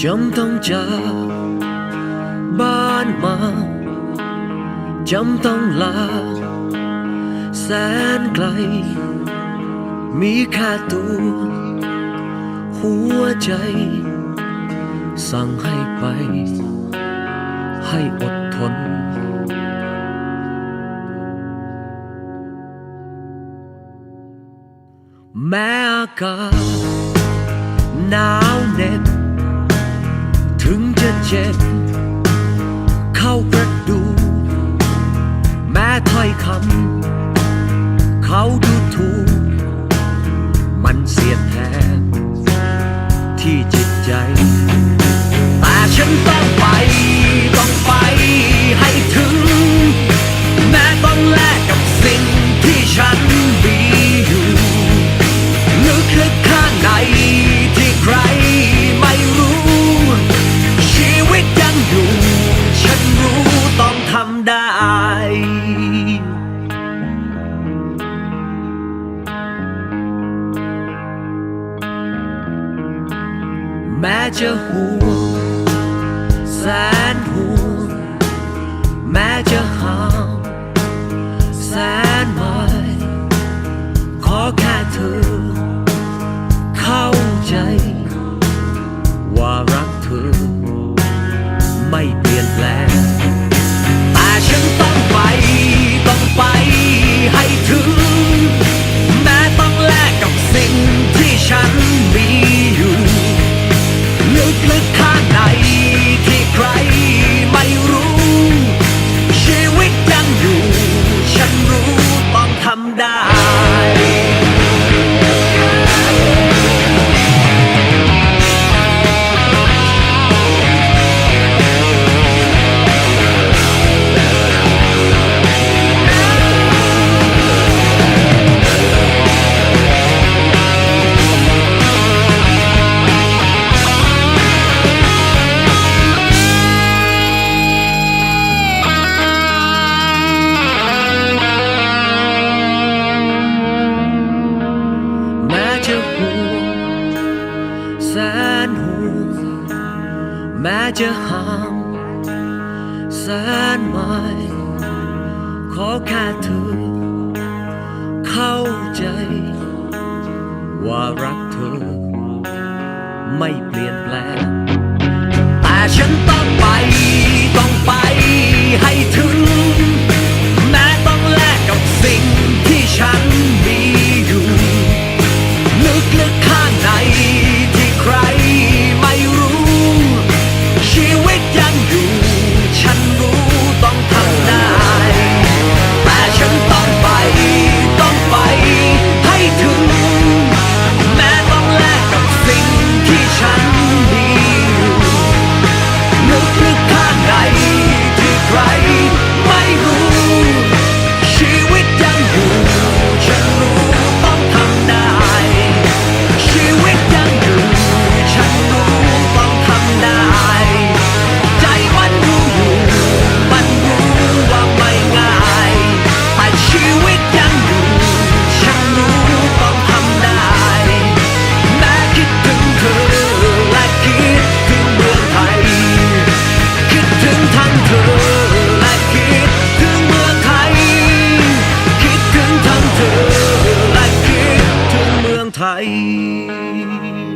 จำต้องจากบ้านมาจำต้องลา แสนไกล มีค่าตัว หัวใจ สั่งให้ไป ให้อดทน แม้อากาศหนาวเหน็บ เย็น เข้ากระดู แม้ถ้อยคำเขาดูถูก Magic. แสนห่วงแม้จะห่างแสนไมลขอแค่เธอ 你。